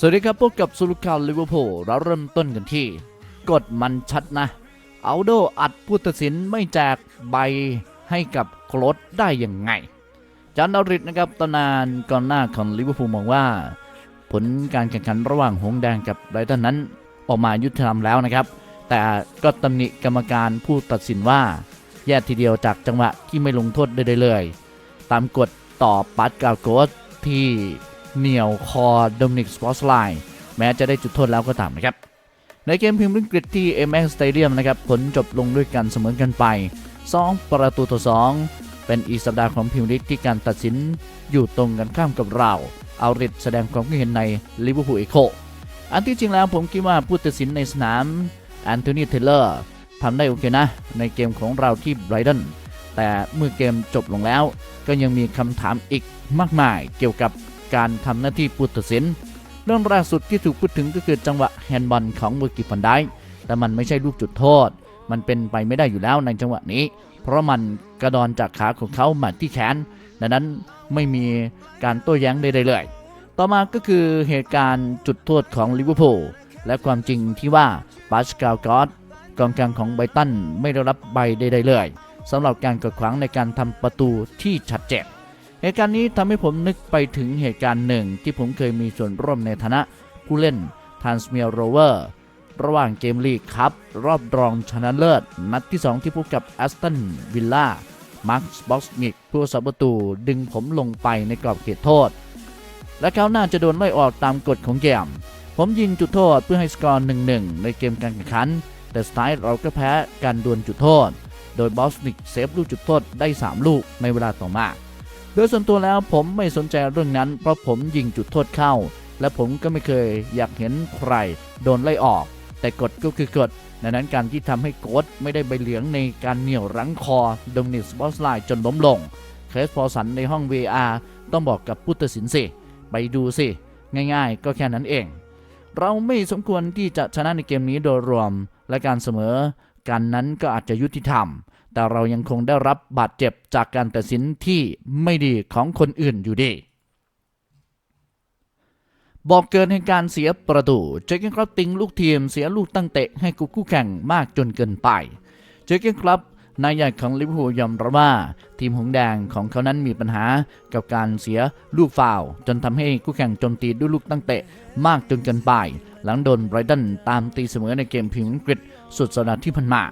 สวัสดีครับพบกับสุลุข่าวลิเวอร์พูลเราเริ่มต้นกันที่ กฎมันชัดนะ เอาโดอัดผู้ตัดสินไม่แจกใบให้กับโคลดได้ยังไง จานดาริดนะครับตำนานก่อนหน้าของลิเวอร์พูลมองว่า ผลการแข่งขันระหว่างหงส์แดงกับไรตันนั้น ออกมายุติธรรมแล้วนะครับ แต่ก็ตำหนิกรรมการผู้ตัดสินว่า แย่ทีเดียวจากจังหวะที่ไม่ลงโทษได้เลย ตามกฎต่อปัดกาโกสที่ เหนี่ยวคอโดมินิกสปอร์ตไลน์แม้จะได้จุดโทษแล้วก็ตามนะครับ ในเกมพิมพ์ลิงกฤษที่ MX Stadium นะครับผลจบลงด้วยกันเสมอกันไป 2 ประตูต่อ 2 เป็นอีสัปดาห์ของพิมพ์ลิกที่การตัดสินอยู่ตรงกันข้ามกับเราเอาริดแสดงความคิดเห็นในลิเวอร์พูลเอโคอันที่จริงแล้วผมคิดว่าผู้ตัดสินในสนามแอนโทนีเทเลอร์ทำได้โอเคนะ ในเกมของเราที่ไบรตันแต่เมื่อเกมจบลงแล้ว ก็ยังมีคำถามอีกมากมายเกี่ยวกับ การทำหน้าที่ผู้ตัดสิน เรื่องล่าสุดที่ถูกพูดถึงก็คือจังหวะแฮนด์บอลของเวอร์กิฟันไดค์แต่มันไม่ใช่ลูกจุดโทษ มันเป็นไปไม่ได้อยู่แล้วในจังหวะนี้ เพราะมันกระดอนจากขาของเขามาที่แขนดังนั้นไม่มีการโต้แย้งใดๆเลย ต่อมาก็คือเหตุการณ์จุดโทษของลิเวอร์พูลและความจริงที่ว่าปาสกาลกอสกองกลางของไบตันไม่ได้รับใบใดๆเลยสำหรับการกดขวางในการทำประตูที่ชัดเจน เหตุการณ์นี้ทำให้ผมนึกไปถึงเหตุการณ์หนึ่งที่ผมเคยมีส่วนร่วมในฐานะผู้เล่นทานสเมียโรเวอร์ระหว่างเกมลีกครับ รอบรองชนะเลิศ นัดที่ 2 ที่พบกับแอสตันวิลล่ามาร์คบ็อกซ์นิกผู้สับประตูดึงผมลงไปในกรอบเขตโทษ และเขาน่าจะโดนไล่ออกตามกฎของเกม ผมยิงจุดโทษเพื่อให้สกอร์ 1-1 ในเกมการแข่งขัน แต่สุดท้ายเราก็แพ้การดวลจุดโทษ โดยบอสนิกเซฟลูกจุดโทษได้ 3 ลูกในเวลาต่อมา ดยส่วนตัวแล้วผมไม่สนใจเรื่องนั้น เพราะผมยิงจุดโทษเข้า และผมก็ไม่เคยอยากเห็นใครโดนไล่ออก แต่กฎก็คือกฎดังนั้นการที่ทำให้โค้ดไม่ได้ใบเหลืองในการเหนี่ยวรั้งคอโดมินิกสบอสไลน์จนล้มลงเคสพอสันในห้อง VR ต้องบอกกับผู้ตัดสินสิ ไปดูสิ ง่ายๆ ก็แค่นั้นเอง เราไม่สมควรที่จะชนะในเกมนี้โดยรวม และการเสมอกันนั้นก็อาจจะยุติธรรม แต่เรายังคงได้รับบาดเจ็บจากการตัดสินที่ไม่ดีของคนอื่นอยู่ดี บอกเกินให้การเสียประตูเจคเกนครับติงลูกทีมเสียลูกตั้งเตะให้กูคู่แข่งมากจนเกินไปเจคเกนครับนายใหญ่ของลิเวอร์พูลยอมรับว่าทีมหงแดงของเขานั้นมีปัญหากับการเสียลูกฟาวจนทำให้คู่แข่งโจมตีด้วยลูกตั้งเตะมากจนเกินไป หลังโดนไบรตันตามตีเสมอในเกมพรีเมียร์อังกฤษสุดสัปดาห์ที่ผ่านมา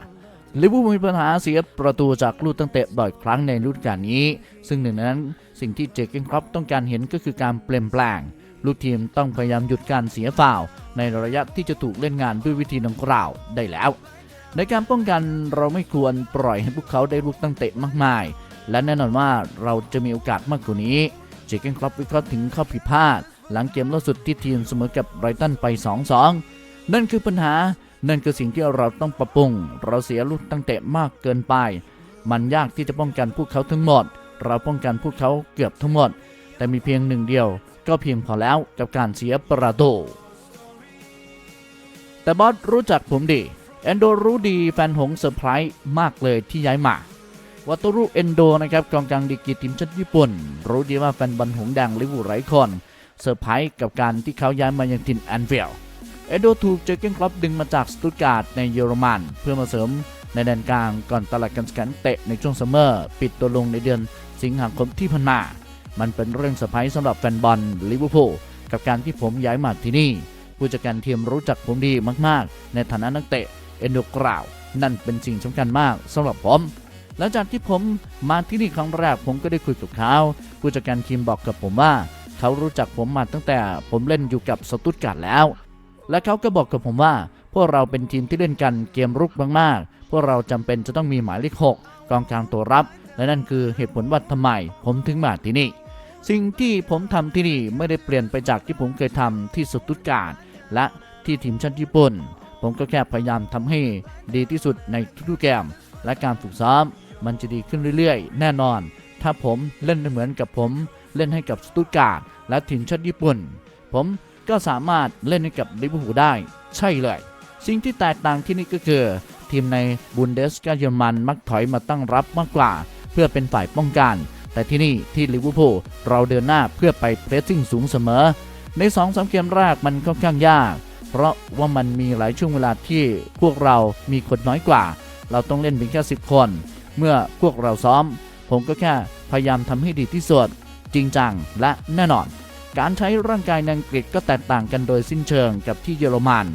ลิเวอร์พูลมีปัญหาเสียประตูจากลูกตั้งเตะบ่อยครั้งในฤดูกาลนี้ ซึ่งหนึ่งในนั้นสิ่งที่เจคเกนครับต้องการเห็นก็คือการเปลี่ยนแปลงลูกทีมต้องพยายามหยุดการเสียฟาว ในระยะที่จะถูกเล่นงานด้วยวิธีดังกล่าวได้แล้ว ในการป้องกันเราไม่ควรปล่อยให้พวกเขาได้ลูกตั้งเตะมากมาย และแน่นอนว่าเราจะมีโอกาสมากกว่านี้ เจคเกนครอปวิเคราะห์ถึงข้อผิดพลาด หลังเกมล่าสุดที่ทีมเสมอกับไรตันไป 2-2 นั่นคือปัญหา นั่นคือสิ่งที่เราต้องปรับปรุง เราเสียลูกตั้งเตะมากเกินไป มันยากที่จะป้องกันพวกเขาทั้งหมด เราป้องกันพวกเขาเกือบทั้งหมด แต่มีเพียงหนึ่งเดียว ก็เพียงพอแล้วกับการเสียประตูแต่บอสรู้จักผมดีเอนโดรู้ดีแฟนหงส์เซอร์ไพรส์มากเลยที่ย้ายมาวัตรุเอนโดนะครับกองกลางดีกีทีมชาติญี่ปุ่น รู้ดีว่าแฟนบอลหงส์แดงลิเวอร์พูลหลายคนเซอร์ไพรส์กับการที่เขาย้ายมายังถิ่นแอนฟิล เอโดถูกเจอเกนครอปดึงมาจากสตุตการ์ดในเยอรมัน เพื่อมาเสริมในแดนกลางก่อนตลาดการแข่งขันเตะในช่วงซัมเมอร์ ปิดตัวลงในเดือนสิงหาคมที่ผ่านมา มันเป็นเรื่องเซอร์ไพรส์สำหรับแฟนบอลลิเวอร์พูลกับการที่ผมย้ายมาที่นี่ ผู้จัดการทีมรู้จักผมดีมากๆ ในฐานะนักเตะเอนโดกล่าว นั่นเป็นสิ่งสำคัญมากสำหรับผมหลังจากที่ผมมาที่นี่ครั้งแรกผมก็ได้คุยกับเขาผู้จัดการทีมบอกกับผมว่า เขารู้จักผมมาตั้งแต่ผมเล่นอยู่กับสตุตการ์ดแล้ว และเขาก็บอกกับผมว่า พวกเราเป็นทีมที่เล่นกันเกมรุกมากๆ พวกเราจำเป็นจะต้องมีหมายเลขหกกองกลางตัวรับ และนั่นคือเหตุผลว่าทำไมผมถึงมาที่นี่ สิ่งที่ผมทำที่นี่ไม่ได้เปลี่ยนไปจากที่ผมเคยทำที่สตุตการ์ดและที่ทีมชาติญี่ปุ่น ผมก็แค่พยายามทำให้ดีที่สุดในทุกๆเกม และการฝึกซ้อมมันจะดีขึ้นเรื่อยๆ แน่นอน ถ้าผมเล่นเหมือนกับผม เล่นให้กับสตุตการ์ดและทีมชาติญี่ปุ่น ผม ก็สามารถเล่นให้กับลิเวอร์พูลได้ ใช่เลย สิ่งที่แตกต่างที่นี่ก็คือ ทีมในบุนเดสกาเยอรมันมักถอยมาตั้งรับมากกว่า เพื่อเป็นฝ่ายป้องกัน แต่ที่นี่ที่ลิเวอร์พูลเราเดินหน้าเพื่อไปเพรสซิ่งสูงเสมอ ใน2อสเกมแรกมันค่อนข้างยาก เพราะว่ามันมีหลายช่วงเวลาที่พวกเรามีคนน้อยกว่า เราต้องเล่นเพียงแค่10 คน เมื่อพวกเราซ้อม ผมก็แค่พยายามทำให้ดีที่สุดจริงจังและแน่นอน การใช้ร่างกายในอังกฤษก็แตกต่างกันโดยสิ้นเชิงกับที่เยอรมัน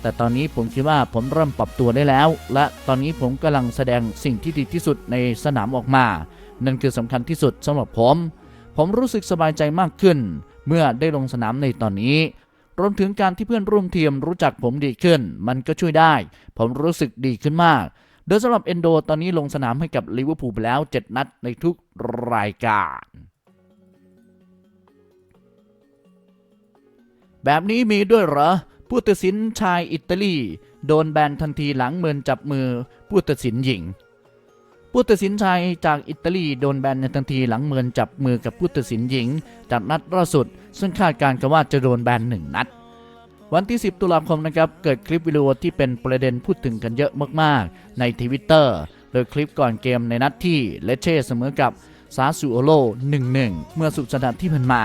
แต่ตอนนี้ผมคิดว่าผมเริ่มปรับตัวได้แล้ว และตอนนี้ผมกำลังแสดงสิ่งที่ดีที่สุดในสนามออกมา นั่นคือสำคัญที่สุดสำหรับผม ผมรู้สึกสบายใจมากขึ้น เมื่อได้ลงสนามในตอนนี้รวมถึงการที่เพื่อนร่วมทีมรู้จักผมดีขึ้น มันก็ช่วยได้ ผมรู้สึกดีขึ้นมาก โดยสำหรับเอนโดตอนนี้ลงสนามให้กับลิเวอร์พูลไปแล้ว 7 นัดในทุกรายการ แบบนี้มีด้วยเหรอ ผู้ตัดสินชายอิตาลี โดนแบนทันทีหลังเมินจับมือผู้ตัดสินหญิง ผู้ตัดสินชายจากอิตาลีโดนแบนในทันทีหลังเมินจับมือกับผู้ตัดสินหญิง จากนัดล่าสุด ซึ่งคาดการณ์กันว่าจะโดนแบนหนึ่งนัดวันที่ 10 ตุลาคมนะครับ เกิดคลิปวิดีโอที่เป็นประเด็นพูดถึงกันเยอะมาก ๆ ในทวิตเตอร์โดยคลิปก่อนเกมในนัดที่เลเช่เสมอกับซาซูโอโล1-1 เมื่อสุดสัปดาห์ที่ผ่านมา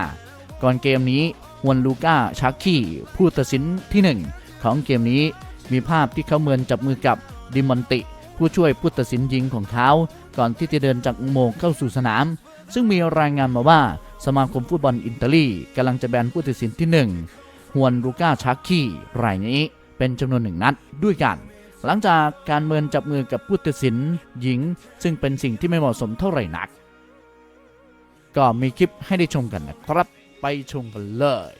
ก่อนเกมนี้ ฮวนลูก้าชักกี้ผู้ตัดสินที่ 1 ของเกมนี้มีภาพที่เขาเมินจับมือกับดิมอนติ ผู้ช่วยผู้ตัดสินยิงของเขาก่อนที่จะเดินจากอุโมงเข้าสู่สนาม ซึ่งมีรายงานมาว่าสมาคมฟุตบอลอิตาลีกำลังจะแบนผู้ตัดสินที่1ฮวนลูก้าชักกี้รายนี้เป็นจำนวนหนึ่งนัดด้วยกัน หลังจากการเมินจับมือกับผู้ตัดสินหญิง ซึ่งเป็นสิ่งที่ไม่เหมาะสมเท่าไหร่นัก ก็มีคลิปให้ได้ชมกันนะครับ ไปชมกันเลย